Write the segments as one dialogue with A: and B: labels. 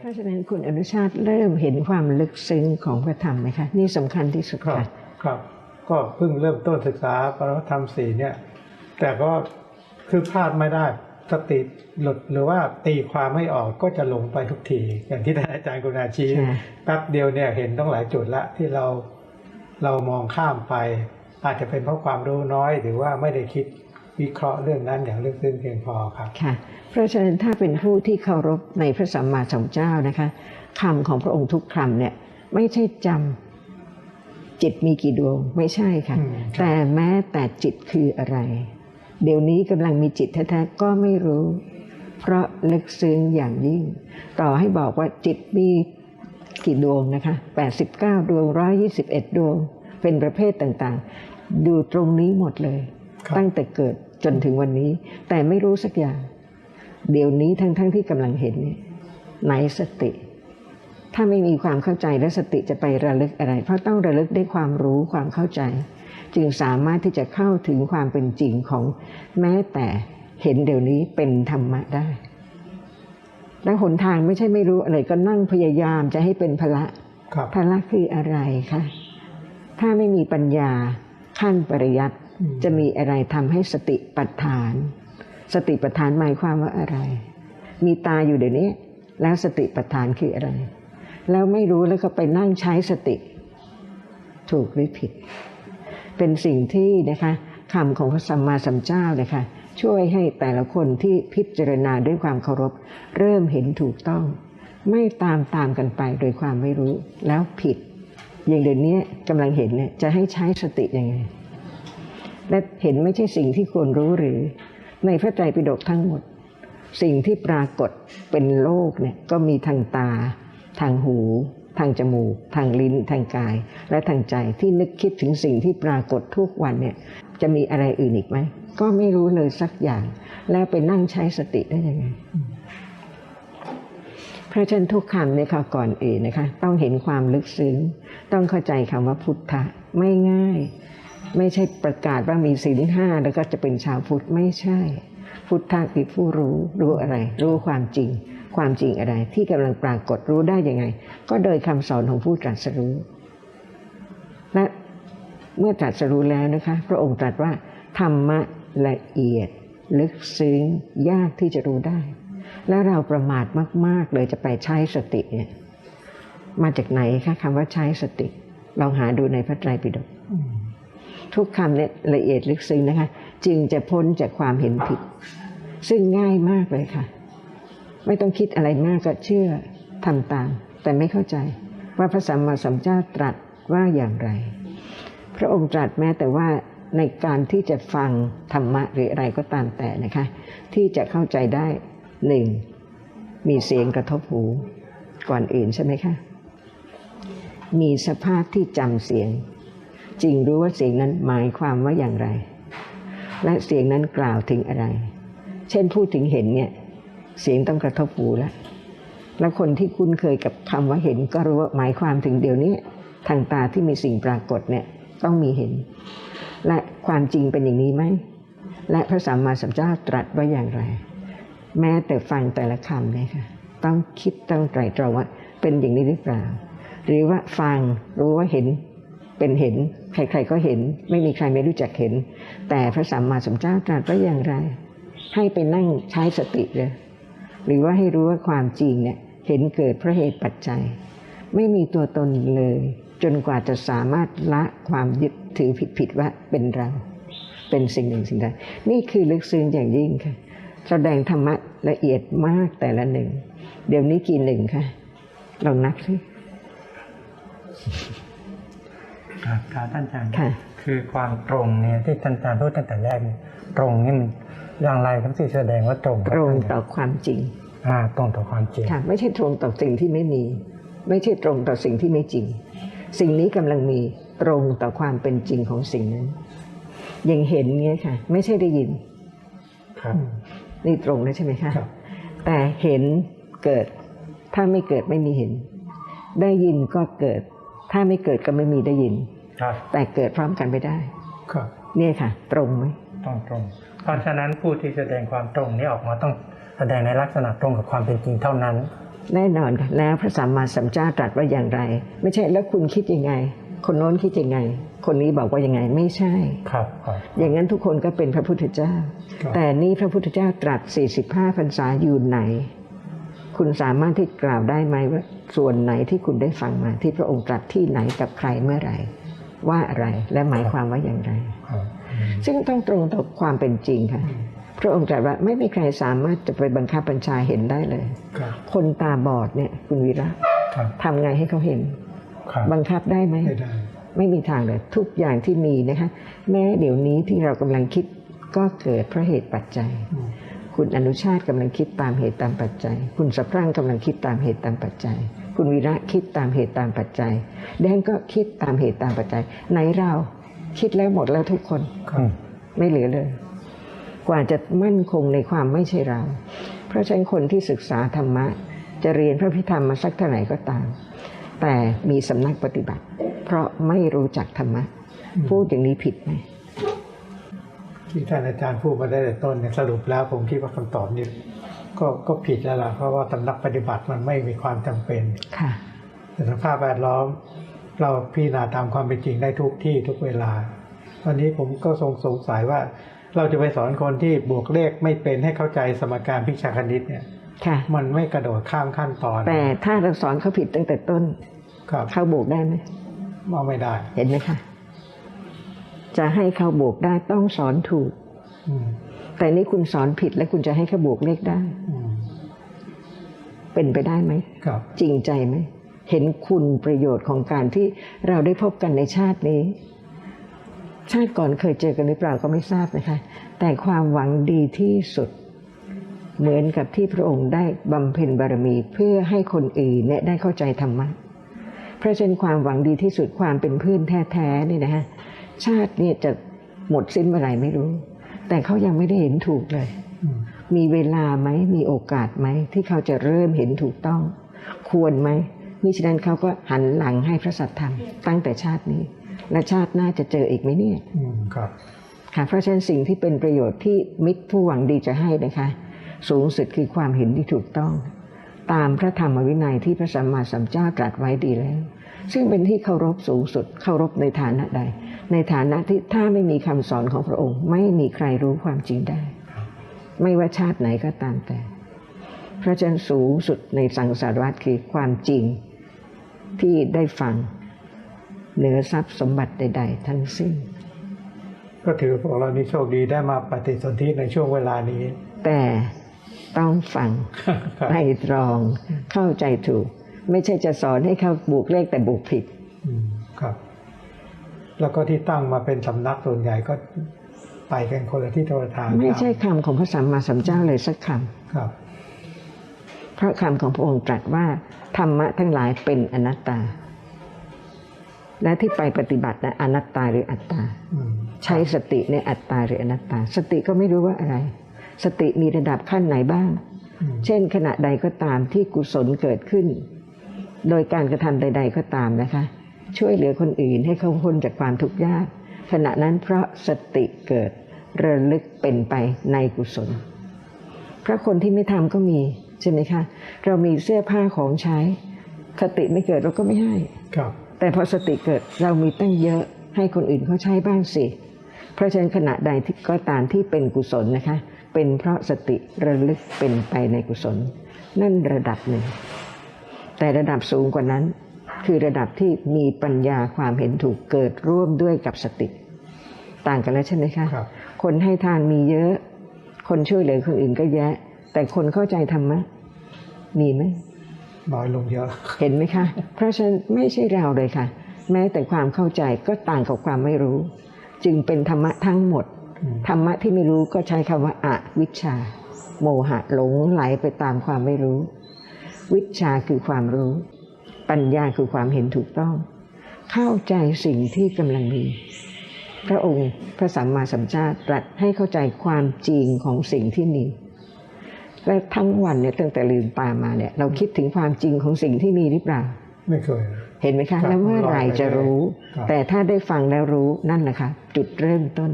A: เพราะฉะนั้นคุณอนุชาติเริ่มเห็นความลึกซึ้งของพระธรรมไหมคะนี่สำคัญที่สุด
B: ครับ
A: ค่ะ
B: ครับ ก็เพิ่งเริ่มต้นศึกษาปรมัตธรรมสี่เนี่ย แต่ก็คือพลาดไม่ได้สติหลุดหรือว่าตีความไม่ออกก็จะหลงไปทุกที อย่างที่ท่านอาจารย์กุณาชี้
A: ใช่
B: แป๊บเดียวเนี่ยเห็นต้องหลายจุดละที่เราเรามองข้ามไป อาจจะเป็นเพราะความรู้น้อยหรือว่าไม่ได้คิด วิเคราะห์เรื่องนั้นอย่างลึกซึ้งเพียงพอครับ
A: ค่ะเพราะฉะนั้นถ้าเป็นผู้ที่เคารพในพระสัมมาสัมพุทธเจ้านะคะคำของพระองค์ทุกคำเนี่ยไม่ใช่จำจิตมีกี่ดวงไม่ใช่ค่ะ
B: อืมครับ
A: แต่แม้แต่จิตคืออะไร เดี๋ยวนี้กำลังมีจิตแท้ๆก็ไม่รู้ เพราะลึกซึ้งอย่างยิ่ง ต่อให้บอกว่าจิตมีกี่ดวงนะคะ89 ดวง 121 ดวง เป็นประเภทต่างๆ ดูตรงนี้หมดเลย
B: ครับ
A: ตั้งแต่เกิดจนถึงวันนี้ แต่ไม่รู้สักอย่าง เดี๋ยวนี้ทั้งๆที่กำลังเห็นเนี่ยไหนสติ ถ้าไม่มีความเข้าใจและสติจะไประลึกอะไร เพราะต้องระลึกด้วยความรู้ความเข้าใจ จึงสามารถที่จะเข้าถึงความเป็นจริงของแม้แต่เห็นเดี๋ยวนี้เป็นธรรมะได้ และหนทางไม่ใช่ไม่รู้อะไรก็นั่งพยายามจะให้เป็นพละ
B: ครับ
A: พละคืออะไรคะถ้าไม่มีปัญญาขั้นปริยัติ
B: อืม
A: จะมีอะไรทำให้สติปัฏฐาน สติปัฏฐานหมายความว่าอะไร มีตาอยู่เดี๋ยวนี้ แล้วสติปัฏฐานคืออะไร แล้วไม่รู้แล้วก็ไปนั่งใช้สติ ถูกหรือผิด เป็นสิ่งที่นะคะคำของพระสัมมาสัมพุทธเจ้านะคะช่วยให้แต่ละคนที่พิจารณาด้วยความเคารพ เริ่มเห็นถูกต้อง ไม่ตามตามกันไปโดยความไม่รู้แล้วผิด อย่างเดี๋ยวนี้กำลังเห็นเนี่ยจะให้ใช้สติยังไง และเห็นไม่ใช่สิ่งที่ควรรู้หรือ ในพระไตรปิฎกทั้งหมด สิ่งที่ปรากฏเป็นโลกเนี่ยก็มีทางตา ทางหู ทางจมูก ทางลิ้น ทางกาย และทางใจที่นึกคิดถึงสิ่งที่ปรากฏทุกวันเนี่ยจะมีอะไรอื่นอีกไหมก็ไม่รู้เลยสักอย่าง แล้วไปนั่งใช้สติได้ยังไงเพราะฉะนั้นทุกคำเนี่ยค่ะก่อนอื่นนะคะ ต้องเห็นความลึกซึ้ง ต้องเข้าใจคำว่าพุทธะไม่ง่าย ไม่ใช่ประกาศว่ามีศีลห้าแล้วก็จะเป็นชาวพุทธไม่ใช่ พุทธะคือผู้รู้รู้อะไร รู้ความจริง ความจริงอะไร ที่กำลังปรากฏรู้ได้ยังไง ก็โดยคำสอนของผู้ตรัสรู้ และเมื่อตรัสรู้แล้วนะคะ พระองค์ตรัสว่าธรรมะละเอียด ลึกซึ้งยากที่จะรู้ได้ และเราประมาทมาก ๆ เลยจะไปใช้สติเนี่ยมาจากไหนคะคำว่าใช้สติลองหาดูในพระไตรปิฎก ทุกคำเนี่ยละเอียดลึกซึ้งนะคะ จึงจะพ้นจากความเห็นผิด ซึ่งง่ายมากเลยค่ะ ไม่ต้องคิดอะไรมากก็เชื่อทำตาม แต่ไม่เข้าใจว่าพระสัมมาสัมพุทธเจ้าตรัสว่าอย่างไร พระองค์ตรัสแม้แต่ว่าในการที่จะฟังธรรมะหรืออะไรก็ตามแต่นะคะ ที่จะเข้าใจได้หนึ่งมีเสียงกระทบหูก่อนอื่นใช่ไหมคะ มีสภาพที่จำเสียง จริงรู้ว่าเสียงนั้นหมายความว่าอย่างไร และเสียงนั้นกล่าวถึงอะไร เช่นพูดถึงเห็นเนี่ยเสียงต้องกระทบหูแล้วแล้วคนที่คุ้นเคยกับคำว่าเห็น ก็รู้ว่าหมายความถึงเดี๋ยวนี้ทางตาที่มีสิ่งปรากฏเนี่ยต้องมีเห็น และความจริงเป็นอย่างนี้ไหมและพระสัมมาสัมพุทธเจ้าตรัสว่าอย่างไร แม้แต่ฟังแต่ละคำเนี่ยค่ะต้องคิดต้องไตรตรองว่าเป็นอย่างนี้หรือเปล่า หรือว่าฟังรู้ว่าเห็นเป็นเห็น ใครๆก็เห็น ไม่มีใครไม่รู้จักเห็น แต่พระสัมมาสัมพุทธเจ้าตรัสว่าอย่างไร ให้ไปนั่งใช้สติเลยหรือว่าให้รู้ว่าความจริงเนี่ยเห็นเกิดเพราะเหตุปัจจัย ไม่มีตัวตนเลย จนกว่าจะสามารถละความยึดถือผิดๆว่าเป็นเรา เป็นสิ่งหนึ่งสิ่งใดนี่คือลึกซึ้งอย่างยิ่งค่ะแสดงธรรมะละเอียดมากแต่ละหนึ่ง เดี๋ยวนี้กี่หนึ่งคะลองนับสิ
C: ครับครับท่านอาจารย์
A: ค่ะ
C: คือความตรงเนี่ยที่ท่านอาจารย์พูดตั้งแต่แรกเนี่ยตรงนี่มันอย่างไรครับที่แสดงว่าตรงคบ
A: ตรงต่อ
C: ท่าน
A: ความจริง
C: อ่าตรงต่อความจริง
A: ค่ะไม่ใช่ตรงต่อสิ่งที่ไม่มี ไม่ใช่ตรงต่อสิ่งที่ไม่จริง สิ่งนี้กำลังมีตรงต่อความเป็นจริงของสิ่งนั้นยังเห็นเงี้ยค่ะ ไม่ใช่ได้ยิน
C: ครับ
A: นี่ตรงนะใช่ไหมคะ
B: ครับ
A: แต่เห็นเกิด ถ้าไม่เกิดไม่มีเห็น ได้ยินก็เกิด ถ้าไม่เกิดก็ไม่มีได้ยิน
C: ครับ
A: แต่เกิดพร้อมกันไม่ได้
B: ครับ
A: เนี่ยค่ะ ตรงไหม
C: ตรงตรง เพราะฉะนั้นผู้ที่แสดงความตรงนี้ออกมาต้องแสดงในลักษณะตรงกับความเป็นจริงเท่านั้น
A: แน่นอนค่ะแล้วพระสัมมาสัมพุทธเจ้าตรัสว่าอย่างไร ไม่ใช่แล้วคุณคิดยังไง คนโน้นคิดยังไง คนนี้บอกว่ายังไงไม่ใช่
C: ครับครับ
A: อย่างนั้นทุกคนก็เป็นพระพุทธเจ้า
B: ครับ
A: แต่นี่พระพุทธเจ้าตรัส 45พรรษาอยู่ไหน คุณสามารถที่กล่าวได้ไหมว่าส่วนไหนที่คุณได้ฟังมา ที่พระองค์ตรัสที่ไหนกับใครเมื่อไหร่ ว่าอะไรและหมายความว่าอย่างไร
C: ครับอืม
A: ซึ่งต้องตรงต่อความเป็นจริงค่ะ พระองค์ตรัสว่าไม่มีใครสามารถจะไปบังคับบัญชาเห็นได้เลย
B: ครับ
A: คนตาบอดเนี่ยคุณวีระ
C: ครับ
A: ทำไงให้เขาเห็น
C: ครับ
A: บังคับได้ไหม
B: ไม่ได้
A: ไม่มีทางเลยทุกอย่างที่มีนะคะแม้เดี๋ยวนี้ที่เรากำลังคิดก็เกิดเพราะเหตุปัจจัย
B: อืม
A: คุณอนุชาติกำลังคิดตามเหตุตามปัจจัย คุณสะพรั่งกำลังคิดตามเหตุตามปัจจัย คุณวีระคิดตามเหตุตามปัจจัย แดนก็คิดตามเหตุตามปัจจัย ไหนเราคิดแล้วหมดแล้วทุกคน
C: อืม
A: ไม่เหลือเลย กว่าจะมั่นคงในความไม่ใช่เรา เพราะฉะนั้นคนที่ศึกษาธรรมะ จะเรียนพระพิธรรมมาสักเท่าไหร่ก็ตาม แต่มีสำนักปฏิบัติ เพราะไม่รู้จักธรรมะพูดอย่างนี้ผิดไหม
B: ที่ท่านอาจารย์พูดมาได้แต่ต้นเนี่ยสรุปแล้วผมคิดว่าคำตอบนี้ ก็ก็ผิดแล้วล่ะเพราะว่าสำนักปฏิบัติมันไม่มีความจำเป็น
A: ค่ะ
B: แต่สภาพแวดล้อม เราพิจารณาตามความเป็นจริงได้ทุกที่ทุกเวลาวันนี้ผมก็ทรงสงสัยว่า เราจะไปสอนคนที่บวกเลขไม่เป็นให้เข้าใจสมการพิชาคณิตเนี่ย
A: ค่ะ
B: มันไม่กระโดดข้ามขั้นตอน
A: แต่ถ้าเราสอนเขาผิดตั้งแต่ต้น
B: ครับ
A: เขาบวกได้ไหม
B: ว่าไม่ได้
A: เห็นไหมคะจะให้เขาบวกได้ต้องสอนถูก
B: อืม
A: แต่นี่คุณสอนผิดแล้วคุณจะให้เขาบวกเลขได้
B: อืม
A: เป็นไปได้ไหม
B: ครับ
A: จริงใจไหม เห็นคุณประโยชน์ของการที่เราได้พบกันในชาตินี้ ชาติก่อนเคยเจอกันหรือเปล่าก็ไม่ทราบนะคะ แต่ความหวังดีที่สุด เหมือนกับที่พระองค์ได้บำเพ็ญบารมีเพื่อให้คนอื่นเนี่ยได้เข้าใจธรรมะเพราะฉะนั้นความหวังดีที่สุดความเป็นเพื่อนแท้ๆนี่นะฮะชาติเนี่ยจะหมดสิ้นเมื่อไหร่ไม่รู้ แต่เขายังไม่ได้เห็นถูกเลย
B: อืม
A: มีเวลาไหม มีโอกาสไหม ที่เขาจะเริ่มเห็นถูกต้อง ควรไหมมิฉะนั้นเขาก็หันหลังให้พระสัตธรรม ตั้งแต่ชาตินี้ และชาติหน้าจะเจออีกไหมเนี่ย
B: อืมครับ
A: ค่ะเพราะฉะนั้นสิ่งที่เป็นประโยชน์ที่มิตรผู้หวังดีจะให้นะคะ สูงสุดคือความเห็นที่ถูกต้อง ตามพระธรรมวินัยที่พระสัมมาสัมพุทธเจ้าตรัสไว้ดีแล้ว ซึ่งเป็นที่เคารพสูงสุด เคารพในฐานะใด ในฐานะที่ถ้าไม่มีคำสอนของพระองค์ ไม่มีใครรู้ความจริงได้ ไม่ว่าชาติไหนก็ตามแต่เพราะฉะนั้นสูงสุดในสังสารวัฏคือความจริงที่ได้ฟังเหนือทรัพย์สมบัติใด ๆ ทั้งสิ้น
B: ก็ถือพวกเรานี่โชคดีได้มาปฏิสนธิในช่วงเวลานี้
A: แต่ต้องฟัง
B: ครับ
A: ให้ตรองเข้าใจถูก ไม่ใช่จะสอนให้เขาบวกเลขแต่บวกผิด
B: อืมครับ แล้วก็ที่ตั้งมาเป็นสำนักส่วนใหญ่ก็ไปกันคนละที่คนละทาง
A: ไม่ใช่คำของพระสัมมาสัมพุทธเจ้าเลยสักค
B: ครับำ
A: เพราะคำของพระองค์ตรัสว่าธรรมะทั้งหลายเป็นอนัตตา และที่ไปปฏิบัตินะอนัตตาหรืออัตตา
B: อืม
A: ใช้สติในอัตตาหรืออนัตตา สติก็ไม่รู้ว่าอะไร สติมีระดับขั้นไหนบ้าง
B: อืม
A: เช่นขณะใดก็ตามที่กุศลเกิดขึ้น โดยการกระทำใด ๆ ก็ตามนะคะ ช่วยเหลือคนอื่นให้เขาพ้นจากความทุกข์ยากขณะนั้นเพราะสติเกิดระลึกเป็นไปในกุศล เพราะคนที่ไม่ทำก็มีใช่ไหมคะ เรามีเสื้อผ้าของใช้สติไม่เกิดเราก็ไม่ให้
B: ครับ
A: แต่พอสติเกิดเรามีตั้งเยอะให้คนอื่นเขาใช้บ้างสิ เพราะฉะนั้นขณะใดที่ก็ตามที่เป็นกุศลนะคะ เป็นเพราะสติระลึกเป็นไปในกุศล นั่นระดับหนึ่ง แต่ระดับสูงกว่านั้น คือระดับที่มีปัญญาความเห็นถูกเกิดร่วมด้วยกับสติ ต่างกันแล้วใช่ไหมคะ
B: ครับ
A: คนให้ทานมีเยอะ คนช่วยเหลือคนอื่นก็แยะ แต่คนเข้าใจธรรมะมีไหม
B: น้อยลงเยอะ
A: เห็นไหมคะ เพราะฉะนั้นไม่ใช่เราเลยค่ะ แม้แต่ความเข้าใจก็ต่างกับความไม่รู้ จึงเป็นธรรมะทั้งหมด
B: อืม
A: ธรรมะที่ไม่รู้ก็ใช้คำว่าอะวิชชา โมหะหลงไหลไปตามความไม่รู้ วิชชาคือความรู้ ปัญญาคือความเห็นถูกต้อง เข้าใจสิ่งที่กำลังมี พระองค์พระสัมมาสัมพุทธเจ้าตรัสให้เข้าใจความจริงของสิ่งที่มีและทั้งวันเนี่ยตั้งแต่ลืมตามาเนี่ย เราคิดถึงความจริงของสิ่งที่มีหรือเปล่า
B: ไม่เคย
A: เห็นไหม
B: ครั
A: คะ
B: บ
A: แล้วเมื่อไหร่จะรู้
B: ครับ
A: แต่ถ้าได้ฟังแล้วรู้นั่นแหละค่ะจุดเริ่มต้น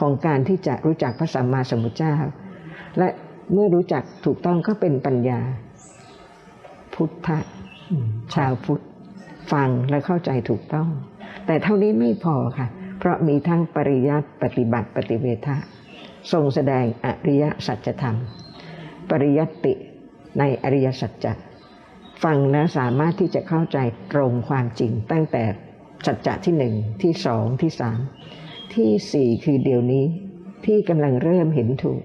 A: ของการที่จะรู้จักพระสัมมาสัมพุทธเจ้า และเมื่อรู้จักถูกต้องก็เป็นปัญญา พุทธะ
B: อืม
A: ชาวพุทธฟังและเข้าใจถูกต้อง แต่เท่านี้ไม่พอค่ะ เพราะมีทั้งปริยัติปฏิบัติปฏิเวทะทรงแสดงอริยสัจธรรม ปริยัติในอริยสัจจะฟังแล้วสามารถที่จะเข้าใจตรงความจริง ตั้งแต่สัจจะที่หนึ่งที่สองที่สามที่สี่คือเดี๋ยวนี้ที่กำลังเริ่มเห็นถูก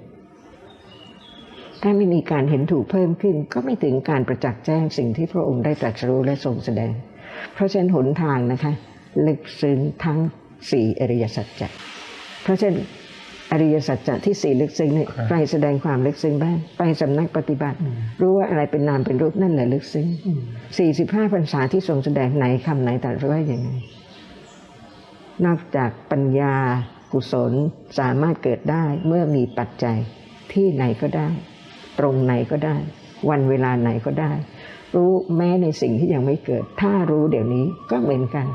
A: ถ้าไม่มีการเห็นถูกเพิ่มขึ้น ก็ไม่ถึงการประจักษ์แจ้งสิ่งที่พระองค์ได้ตรัสรู้และทรงแสดง เพราะฉะนั้นหนทางนะคะ ลึกซึ้งทั้งสี่อริยสัจจะเพราะฉะนั้นอริยสัจจะที่สี่ลึกซึ้งเนี่ย
C: ครับ
A: ใครแสดงความลึกซึ้งบ้างไปสำนักปฏิบัติ รู้ว่าอะไรเป็นนามเป็นรูปนั่นแหละลึกซึ้ง
B: อืม
A: สี่สิบห้าพรรษาที่ทรงแสดงไหนคำไหนตรัสว่าอย่างไงนอกจากปัญญากุศลสามารถเกิดได้เมื่อมีปัจจัยที่ไหนก็ได้ ตรงไหนก็ได้ วันเวลาไหนก็ได้ รู้แม้ในสิ่งที่ยังไม่เกิด ถ้ารู้เดี๋ยวนี้ก็เหมือนกัน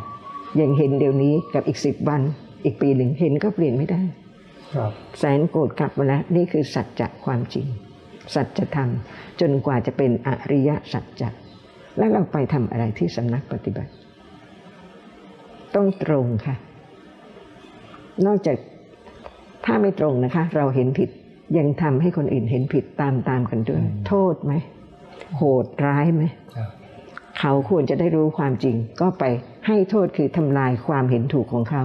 A: ยังเห็นเดี๋ยวนี้กับอีกสิบวัน อีกปีหนึ่งเห็นก็เปลี่ยนไม่ได้
B: ครับ
A: แสนโกรธกลับมาแล้วนี่คือสัจจะความจริง สัจธรรม จนกว่าจะเป็นอริยสัจจะแล้วเราไปทำอะไรที่สำนักปฏิบัติ ต้องตรงค่ะ นอกจากถ้าไม่ตรงนะคะ เราเห็นผิด ยังทำให้คนอื่นเห็นผิดตามตามๆกันด้วย โทษไหม โหดร้ายไหม
C: ครับ
A: เขาควรจะได้รู้ความจริง ก็ไปให้โทษคือทำลายความเห็นถูกของเขา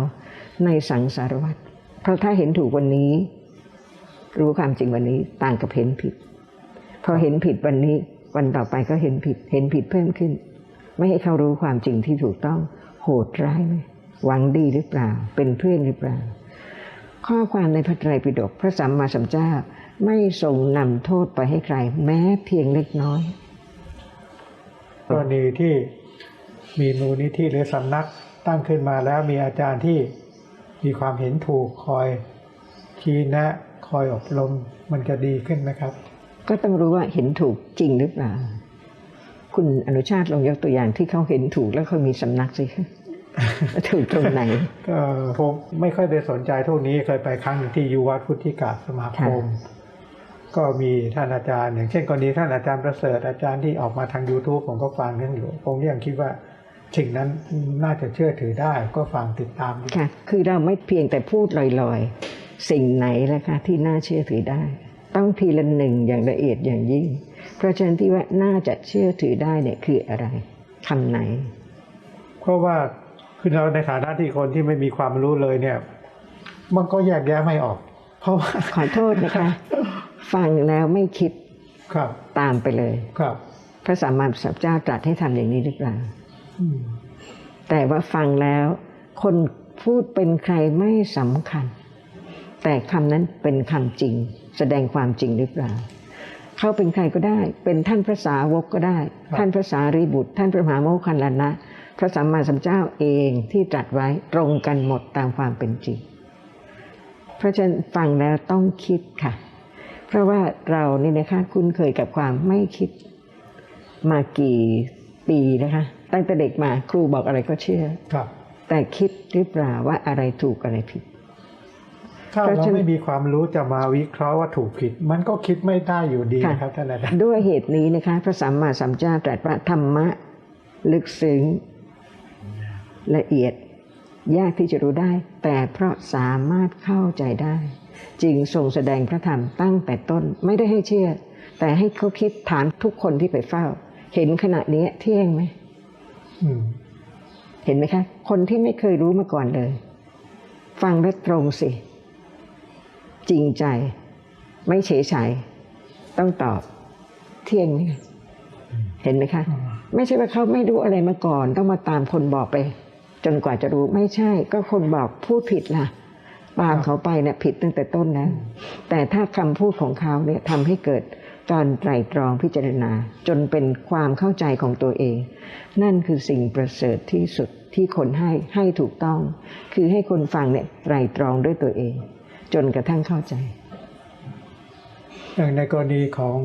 A: ในสังสารวัฏเพราะถ้าเห็นถูกวันนี้ รู้ความจริงวันนี้ต่างกับเห็นผิด พอเห็นผิดวันนี้วันต่อไปก็เห็นผิด เห็นผิดเพิ่มขึ้น ไม่ให้เขารู้ความจริงที่ถูกต้อง โหดร้ายไหมหวังดีหรือเปล่า เป็นเพื่อนหรือเปล่า ข้อความในพระไตรปิฎกพระสัมมาสัมพุทธเจ้าไม่ทรงนำโทษไปให้ใคร แม้เพียงเล็กน้อย
B: กรณีที่มีมูลนิธิหรือสำนักตั้งขึ้นมาแล้วมีอาจารย์ที่มีความเห็นถูกคอยชี้แนะคอยอบรมมันจะดีขึ้นไหมครับ
A: ก็ต้องรู้ว่าเห็นถูกจริงหรือเปล่า คุณอนุชาติลองยกตัวอย่างที่เขาเห็นถูกแล้วเขามีสำนักสิคะ ถูกตรงไหน
B: ก็ผมไม่ค่อยได้สนใจทุกนี้เคยไปครั้งหนึ่งที่ยูวัดพุทธิกาสมาคม ก็มีท่านอาจารย์ อย่างเช่นกรณีท่านอาจารย์ประเสริฐอาจารย์ที่ออกมาทาง YouTube ผมก็ฟังท่านอยู่ ผมยังคิดว่าสิ่งนั้นน่าจะเชื่อถือได้ก็ฟังติดตามดู
A: ค่ะ คือเราไม่เพียงแต่พูดลอยๆ สิ่งไหนล่ะคะที่น่าเชื่อถือได้ ต้องทีละหนึ่งอย่างละเอียดอย่างยิ่ง เพราะฉะนั้นที่ว่าน่าจะเชื่อถือได้เนี่ยคืออะไรคำไหน
B: เพราะว่า คือเราในฐานะที่คนที่ไม่มีความรู้เลยเนี่ย มันก็แยกแยะไม่ออก เพราะว่า
A: ขอโทษนะคะ ฟังแล้วไม่คิด
B: ครับ
A: ตามไปเลย
B: ครับ
A: พระสัมมาสัมพุทธเจ้าตรัสให้ทำอย่างนี้หรือเปล่า
B: อืม
A: แต่ว่าฟังแล้ว คนพูดเป็นใครไม่สำคัญ แต่คำนั้นเป็นคำจริง แสดงความจริงหรือเปล่าเขาเป็นใครก็ได้ เป็นท่านพระสาวกก็ได้ ท่านพระสารีบุตร ท่านพระมหาโมคคัลลานะ พระสัมมาสัมพุทธเจ้าเองที่ตรัสไว้ตรงกันหมดตามความเป็นจริง เพราะฉะนั้นฟังแล้วต้องคิดค่ะ เพราะว่าเรานี่นะคะคุ้นเคยกับความไม่คิดมากี่ปีนะคะ ตั้งแต่เด็กมาครูบอกอะไรก็เชื่อ
B: ครับ
A: แต่คิดหรือเปล่าว่าอะไรถูกอะไรผิด
B: ถ้า
A: เพราะ
B: เรา
A: ฉะนั้น
B: ไม่มีความรู้จะมาวิเคราะห์ว่าถูกผิด มันก็คิดไม่ได้อยู่ดี
A: ค่ะ
B: นะครับท่านอาจารย์
A: ด้วยเหตุนี้นะคะ พระสัมมาสัมพุทธเจ้าตรัสว่าธรรมะ ลึกซึ้ง ละเอียด ยากที่จะรู้ได้ แต่เพราะสามารถเข้าใจได้ จึงทรงแสดงพระธรรมตั้งแต่ต้นไม่ได้ให้เชื่อ แต่ให้เขาคิดถามทุกคนที่ไปเฝ้า เห็นขณะนี้เที่ยงไหม
B: อืม
A: เห็นไหมคะ คนที่ไม่เคยรู้มาก่อนเลย ฟังแล้วตรงสิ จริงใจ ไม่เฉยเฉยต้องตอบเที่ยงไหมคะเห็นไหมคะ ไม่ใช่ว่าเขาไม่รู้อะไรมาก่อน ต้องมาตามคนบอกไป จนกว่าจะรู้ไม่ใช่ ก็คนบอกพูดผิดล่ะตามเขาไปเนี่ยผิดตั้งแต่ต้นแล้วแต่ถ้าคำพูดของเขาเนี่ยทำให้เกิดการไตรตรองพิจารณา จนเป็นความเข้าใจของตัวเอง นั่นคือสิ่งประเสริฐที่สุดที่คนให้ให้ถูกต้อง คือให้คนฟังเนี่ยไตรตรองด้วยตัวเอง จนกระทั่งเข้าใจ
B: อย่างในกรณีของ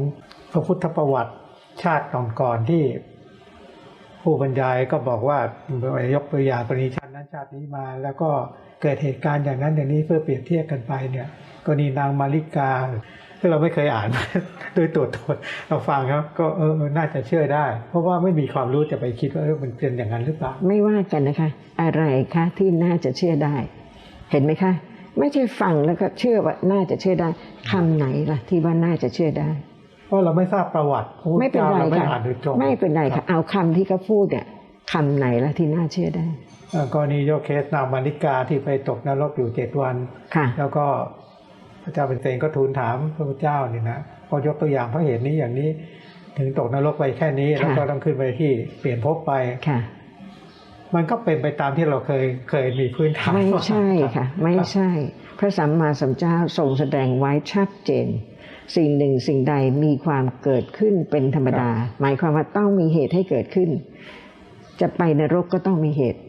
B: พระพุทธประวัติชาติก่อนๆที่ ผู้บรรยายก็บอกว่ายกตัวอย่างกรณีชาตินั้นนั้นชาตินี้มา แล้วก็เกิดเหตุการณ์อย่างนั้นอย่างนี้เพื่อเปรียบเทียบกันไปเนี่ยกรณีนางมาริกาซึ่งเราไม่เคยอ่านโดยตัวตนเราฟังครับก็เออน่าจะเชื่อได้ เพราะว่าไม่มีความรู้จะไปคิดว่าเออมันเป็นอย่างนั้นหรือเปล่า
A: ไม่ว่ากันนะคะ อะไรคะที่น่าจะเชื่อได้ เห็นไหมคะ ไม่ใช่ฟังแล้วก็เชื่อว่าน่าจะเชื่อได้คำไหนล่ะที่ว่าน่าจะเชื่อได้
B: ราะเราไม่ทราบประวัติพระพุทธ
A: ไม่เป็น
B: เจ้า
A: ไร
B: เราไม่
A: ค่ะ
B: อ่านโดยตรง
A: ไม่เป็นไร
B: รั
A: ค่ะ
B: บ
A: เอาคำที่เขาพูดเนี่ยคำไหนล่ะที่น่าเชื่อได้
B: เอ่อกรณียกเคสนางมาริกาที่ไปตกนรกอยู่เจ็ดวัน
A: ค่ะ
B: แล้วก็พระเจ้าเป็นเซนก็ทูลถามพระพุทธเจ้าเนี่ยนะพอยกตัวอย่างเพราะเหตุนี้อย่างนี้ ถึงตกนรกไปแค่นี้
A: ค่ะ
B: แล้วก็ต้องขึ้นไปที่เปลี่ยนภพไป
A: ค่ะ
B: มันก็เป็นไปตามที่เราเคยเคยมีพื้นฐาน
A: ไม่ใช่
B: รับ
A: ค่ะ ไม่ใช่ พระสัมมาสัมพุทธเจ้าทรงแสดงไว้ชัดเจน สิ่งหนึ่งสิ่งใดมีความเกิดขึ้นเป็นธรรมดา หมายความว่าต้องมีเหตุให้เกิดขึ้น จะไปนรกก็ต้องมีเหตุ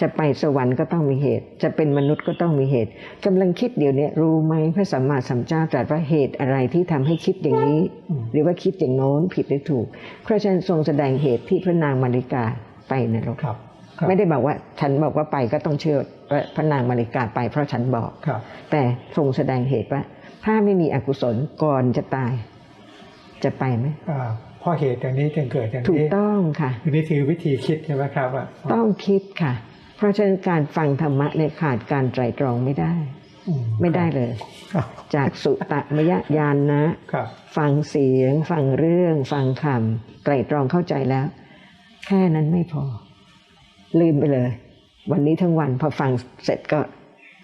A: จะไปสวรรค์ก็ต้องมีเหตุ จะเป็นมนุษย์ก็ต้องมีเหตุกำลังคิดเดี๋ยวนี้รู้ไหมพระสัมมาสัมพุทธเจ้าตรัสว่าเหตุอะไรที่ทำให้คิดอย่างนี้ หรือว่าคิดอย่างโน้นผิดหรือถูกพระเจ้าทรงแสดงเหตุที่พระนางมาริกาไปนรก
B: ครับครับ
A: ไม่ได้บอกว่าฉันบอกว่าไปก็ต้องเชื่อว่าพระนางมาริกาไปเพราะฉันบอก
B: ครับ
A: แต่ทรงแสดงเหตุว่า ถ้าไม่มีอกุศลก่อนจะตาย จะไปไหม
B: อ่าเพราะเหตุอย่างนี้จึงเกิดอย่าง
A: ถูก
B: นี้
A: ต้องค่ะ
B: อันนี้คือวิธีคิดใช่ไหมครับว่า
A: ต้องคิดค่ะ เพราะฉะนั้นการฟังธรรมะเนี่ยขาดการไตรตรองไม่ได้
B: อื
A: ไม่ได้เลย
B: ครับ
A: จากสุตะมยญาณนะ
B: ครับ
A: ฟังเสียง ฟังเรื่อง ฟังคำไตรตรองเข้าใจแล้ว แค่นั้นไม่พอ ลืมไปเลย วันนี้ทั้งวันพอฟังเสร็จก็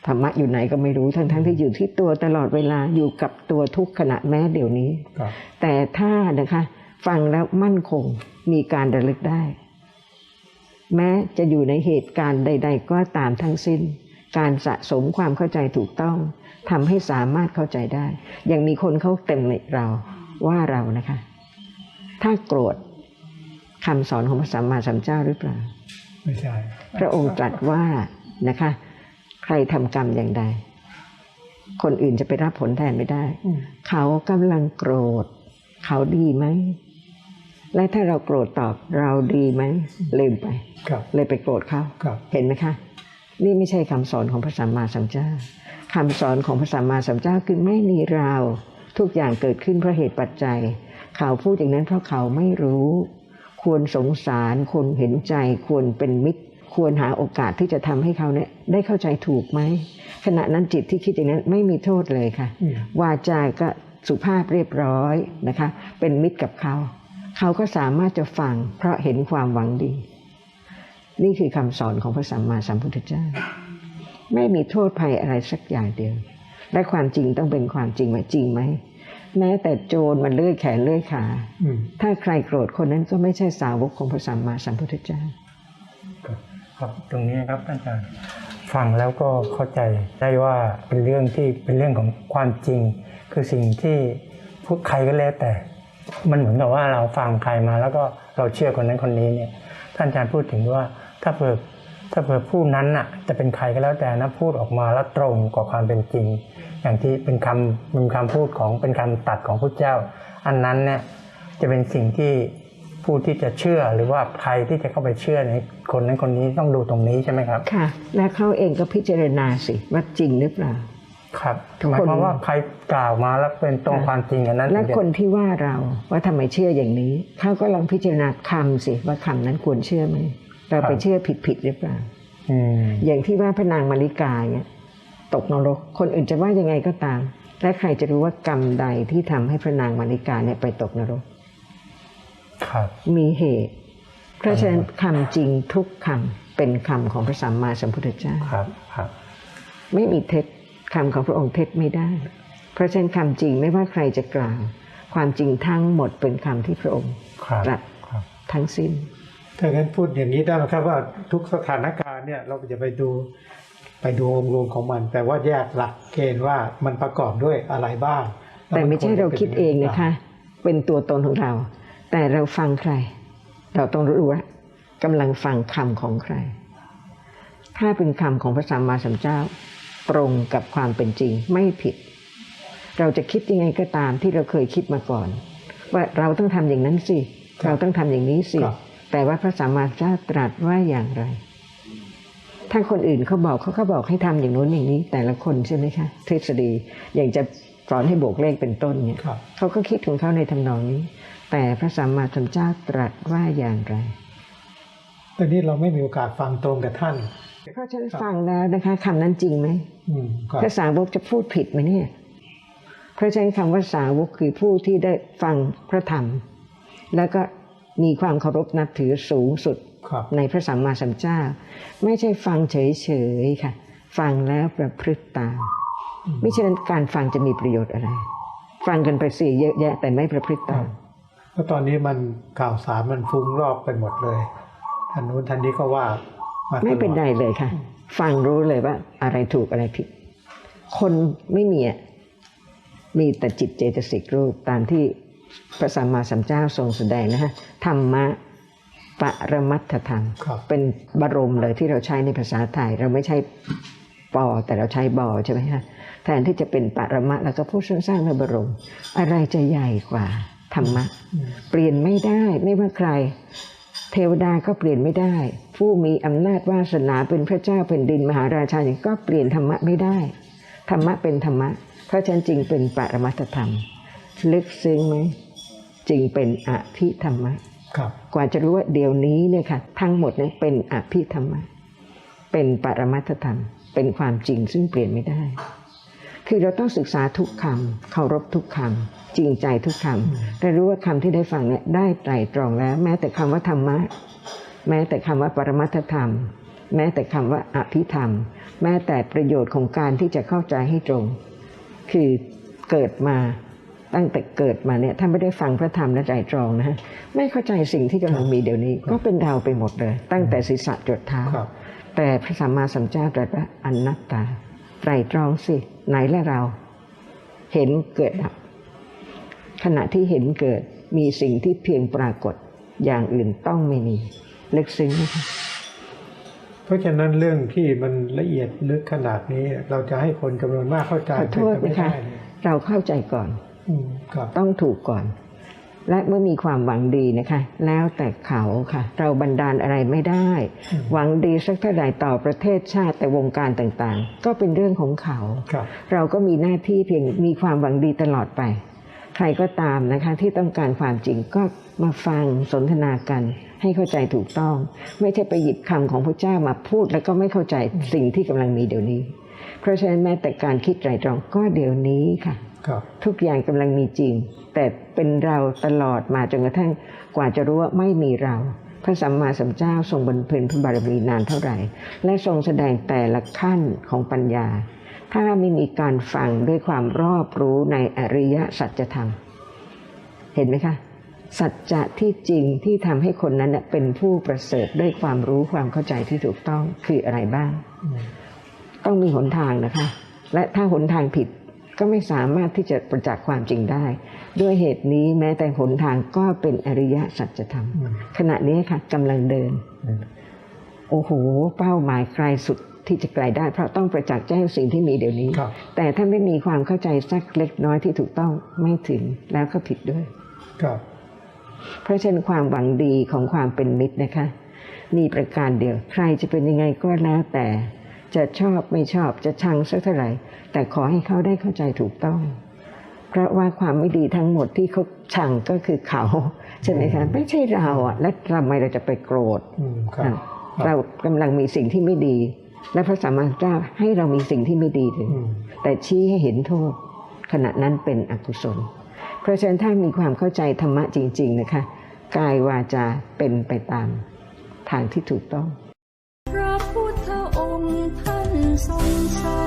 A: ธรรมะอยู่ไหนก็ไม่รู้ทั้งทั้งๆที่อยู่ที่ตัวตลอดเวลาอยู่กับตัวทุกขณะแม้เดี๋ยวนี้
B: ครับ
A: แต่ถ้านะคะฟังแล้วมั่นคงมีการระลึกได้ แม้จะอยู่ในเหตุการณ์ใด ๆ ก็ตามทั้งสิ้น การสะสมความเข้าใจถูกต้องทำให้สามารถเข้าใจได้ ยังมีคนเขาเต็มในเราว่าเรานะคะ ถ้าโกรธคำสอนของพระสัมมาสัมพุทธเจ้าหรือเปล่า
B: ไม่ใช่
A: พระองค์ตรัสว่านะคะ ใครทำกรรมอย่างใด คนอื่นจะไปรับผลแทนไม่ได้
B: อืม
A: เขากำลังโกรธ เขาดีไหม และถ้าเราโกรธตอบเราดีไหมลืมไป
B: ครับ
A: เลยไปโกรธเขา
B: ครับ
A: เห็นไหมคะ นี่ไม่ใช่คำสอนของพระสัมมาสัมพุทธเจ้าคำสอนของพระสัมมาสัมพุทธเจ้าคือไม่มีเราทุกอย่างเกิดขึ้นเพราะเหตุปัจจัย เขาพูดอย่างนั้นเพราะเขาไม่รู้ ควรสงสารควรเห็นใจควรเป็นมิตร ควรหาโอกาสที่จะทำให้เขาเนี่ยได้เข้าใจถูกไหมขณะนั้นจิตที่คิดอย่างนั้นไม่มีโทษเลยค่ะ
B: อืม
A: วาจาก็สุภาพเรียบร้อยนะคะ เป็นมิตรกับเขา เขาก็สามารถจะฟังเพราะเห็นความหวังดี นี่คือคำสอนของพระสัมมาสัมพุทธเจ้า ไม่มีโทษภัยอะไรสักอย่างเดียว และความจริงต้องเป็นความจริงไหมจริงไหมแม้แต่โจรมันเลื่อยแขนเลื่อยขา
B: อืม
A: ถ้าใครโกรธคนนั้นก็ไม่ใช่สาวกของพระสัมมาสัมพุทธเจ้า
C: ครับตรงนี้ครับท่านอาจารย์ฟังแล้วก็เข้าใจได้ว่าเป็นเรื่องที่เป็นเรื่องของความจริง คือสิ่งที่พวกใครก็แล้วแต่ มันเหมือนกับว่าเราฟังใครมา แล้วก็เราเชื่อคนนั้นคนนี้เนี่ยท่านอาจารย์พูดถึงว่าถ้าเผื่อถ้าเผื่อผู้นั้นน่ะจะเป็นใครก็แล้วแต่นะพูดออกมาแล้วตรงกว่าความเป็นจริง อย่างที่เป็นคำเป็นคำพูดของเป็นคำตัดของพระเจ้า อันนั้นเนี่ยจะเป็นสิ่งที่ ผู้ที่จะเชื่อหรือว่าใครที่จะเข้าไปเชื่อในคนนั้นคนนี้ต้องดูตรงนี้ใช่ไหมครับ
A: ค่ะ และเขาเองก็พิจารณาสิว่าจริงหรือเปล่า
C: ครับ
A: ทุก
C: หมาย
A: คน
C: ความว่าใครกล่าวมาแล้วเป็นตรง
A: ค่ะ
C: ความจริงอันนั้น
A: และ
C: ถึงจะ
A: คนที่ว่าเราว่าทำไมเชื่ออย่างนี้เขาก็ลองพิจารณาคำสิว่าคำนั้นควรเชื่อไหมเราไปเชื่อผิดผิดๆหรือเปล่า
C: อืม
A: อย่างที่ว่าพระนางมาริกาเนี่ยตกนรกคนอื่นจะว่ายังไงก็ตาม และใครจะรู้ว่ากรรมใดที่ทำให้พระนางมาริกาเนี่ยไปตกนรก
C: ครับ
A: มีเหตุ เพราะฉะนั้นคำจริงทุกคำเป็นคำของพระสัมมาสัมพุทธเจ้า
C: ครับครับ
A: ไม่มีเท็จคำของพระองค์เท็จไม่ได้ เพราะฉะนั้นคำจริงไม่ว่าใครจะกล่าว ความจริงทั้งหมดเป็นคำที่พระองค์
C: ครับ
A: ตรัส
C: ครับ
A: ทั้งสิ้น
B: ถ้างั้นพูดอย่างนี้ได้ไหมครับว่าทุกสถานการณ์เนี่ยเราจะไปดูไปดูองค์รวมของมัน แต่ว่าแยกหลักเกณฑ์ว่ามันประกอบด้วยอะไรบ้าง
A: แต่ไม่ใช่เราคิดเองนะคะ เป็นตัวตนของเรา แต่เราฟังใคร เราต้องรู้ว่ากำลังฟังคำของใคร ถ้าเป็นคำของพระสัมมาสัมพุทธเจ้า ตรงกับความเป็นจริงไม่ผิด เราจะคิดยังไงก็ตามที่เราเคยคิดมาก่อน ว่าเราต้องทำอย่างนั้นสิเราต้องทำอย่างนี้สิ แต่ว่าพระสัมมาสัมพุทธเจ้าตรัสว่าอย่างไรถ้าคนอื่นเขาบอกเขาก็บอกให้ทำอย่างโน้นอย่างนี้ แต่ละคนใช่ไหมคะทฤษฎีอย่างจะสอนให้โบกเลขเป็นต้นเนี่ย
B: ครับ
A: เขาก็คิดของเขาในทำนองนี้ แต่พระสัมมาสัมพุทธเจ้าตรัสว่าอย่างไร
B: ตอนนี้เราไม่มีโอกาสฟังตรงกับท่าน
A: เพราะฉะนันฟังแล้วนะคะคำนั้นจริงไหม
B: อืมครับ
A: พระสาวกจะพูดผิดไหมเนี่ยเพราะฉะนั้นคำว่าสาวกคือผู้ที่ได้ฟังพระธรรม แล้วก็มีความเคารพนับถือสูงสุด
B: ครับ
A: ในพระสัมมาสัมพุทธเจ้า ไม่ใช่ฟังเฉยๆค่ะ ฟังแล้วประพฤติตามไม่ฉะนั้นการฟังจะมีประโยชน์อะไร ฟังกันไปสี่เยอะแยะแต่ไม่ประพฤติตาม
B: เพราะตอนนี้มันข่าวสารมันฟุ้งรอบไปหมดเลยท่านนู้นท่านนี้ก็ว่ามาตลอด
A: ไม่เป็นไรเลยค่ะ ฟังรู้เลยว่า อะไรถูกอะไรผิด คนไม่มีอะมีแต่จิตเจตสิกรูปตามที่พระสัมมาสัมพุทธเจ้าทรงแสดงนะฮะธรรมะปรมัตถธรรม
B: ครับ
A: เป็นบรมเลยที่เราใช้ในภาษาไทย เราไม่ใช่ปอแต่เราใช้บอใช่ไหมฮะแทนที่จะเป็นปรมะแล้วก็พูดสั้นๆว่าบรม อะไรจะใหญ่กว่า ธรรมะ
B: อืม
A: เปลี่ยนไม่ได้ไม่ว่าใคร เทวดาก็เปลี่ยนไม่ได้ ผู้มีอำนาจวาสนาเป็นพระเจ้าเป็นดินมหาราชาอย่างก็เปลี่ยนธรรมะไม่ได้ ธรรมะเป็นธรรมะ เพราะฉะนั้นจึงเป็นปรมัตถธรรม ลึกซึ้งไหมจึงเป็นอภิธรรมะ
B: ครับ
A: กว่าจะรู้ว่าเดี๋ยวนี้เนี่ยค่ะ ทั้งหมดเนี่ยเป็นอภิธรรมะ เป็นปรมัตถธรรม เป็นความจริงซึ่งเปลี่ยนไม่ได้ คือเราต้องศึกษาทุกคำเคารพทุกคำ จริงใจทุกคำแต่รู้ว่าคำที่ได้ฟังเนี่ยได้ไตรตรองแล้ว แม้แต่คำว่าธรรมะ แม้แต่คำว่าปรมัตถธรรม แม้แต่คำว่าอภิธรรม แม้แต่ประโยชน์ของการที่จะเข้าใจให้ตรง คือเกิดมาตั้งแต่เกิดมาเนี่ยถ้าไม่ได้ฟังพระธรรมและใจตรองนะฮะไม่เข้าใจสิ่งที่กำลังมีเดี๋ยวนี้ ก็เป็นดาวไปหมดเลย ตั้งแต่ศีรษะจดเท้า
B: ครับ
A: แต่พระสัมมาสัมพุทธเจ้าตรัสว่าอนัตตาไตรตรองสิไหนและเรา เห็นเกิดดับ ขณะที่เห็นเกิดมีสิ่งที่เพียงปรากฏอย่างอื่นต้องไม่มีลึกซึ้งนะคะ
B: เพราะฉะนั้นเรื่องที่มันละเอียดลึกขนาดนี้ เราจะให้คนจำนวนมากเข้าใจ
A: ขอโทษ
B: เป็น
A: นะ
B: ไป
A: คะ
B: ไม่ได้เลย
A: เราเข้าใจก่อน
B: อืมครับ
A: ต้องถูกก่อน และเมื่อมีความหวังดีนะคะ แล้วแต่เขาค่ะ เราบันดาลอะไรไม่ได้
B: อืม
A: หวังดีสักเท่าใดต่อประเทศชาติแต่วงการต่างๆ ก็เป็นเรื่องของเขา
B: ครับ
A: เราก็มีหน้าที่เพียงมีความหวังดีตลอดไป ใครก็ตามนะคะที่ต้องการความจริงก็มาฟังสนทนากันให้เข้าใจถูกต้อง ไม่ใช่ไปหยิบคำของพระเจ้ามาพูด แล้วก็ไม่เข้าใจสิ่งที่กำลังมีเดี๋ยวนี้ เพราะฉะนั้นแม้แต่การคิดไตรตรองก็เดี๋ยวนี้ค่ะ
B: ครับ
A: ทุกอย่างกำลังมีจริง แต่เป็นเราตลอดมาจนกระทั่งกว่าจะรู้ว่าไม่มีเรา พระสัมมาสัมพุทธเจ้าทรงบำเพ็ญพระบารมีนานเท่าไหร่ และทรงแสดงแต่ละขั้นของปัญญา ถ้าไม่มีการฟังด้วยความรอบรู้ในอริยสัจธรรม เห็นไหมคะ สัจจะที่จริงที่ทำให้คนนั้นเป็นผู้ประเสริฐด้วยความรู้ความเข้าใจที่ถูกต้องคืออะไรบ้าง ต้องมีหนทางนะคะ และถ้าหนทางผิดก็ไม่สามารถที่จะประจักษ์ความจริงได้ ด้วยเหตุนี้แม้แต่หนทางก็เป็นอริยสัจธรรม ขณะนี้ค่ะกำลังเดิน โอ้โห เป้าหมายไกลสุด ที่จะไกลได้เพราะต้องประจักษ์แจ้งสิ่งที่มีเดี๋ยวนี้
B: ครับ
A: แต่ถ้าไม่มีความเข้าใจสักเล็กน้อยที่ถูกต้องไม่ถึงแล้วก็ผิดด้วย
B: ครับ
A: เพราะฉะนั้นความหวังดีของความเป็นมิตรนะคะ มีประการเดียวใครจะเป็นยังไงก็แล้วแต่จะชอบไม่ชอบจะชังสักเท่าไหร่ แต่ขอให้เขาได้เข้าใจถูกต้อง เพราะว่าความไม่ดีทั้งหมดที่เขาชังก็คือเขาใช่ไหมคะไม่ใช่เราอะ และทำไมเราจะไปโกรธ
B: อืมครับ
A: อะเรากำลังมีสิ่งที่ไม่ดี และพระสัมมาสัมพุทธเจ้าให้เรามีสิ่งที่ไม่ดีถึง
B: อืม
A: แต่ชี้ให้เห็นโทษ ขณะนั้นเป็นอกุศล เพราะฉะนั้นถ้ามีความเข้าใจธรรมะจริง ๆ นะคะ กายวาจาเป็นไปตามทางที่ถูกต้อง
D: พระพุทธองค์ท่านทรงสอน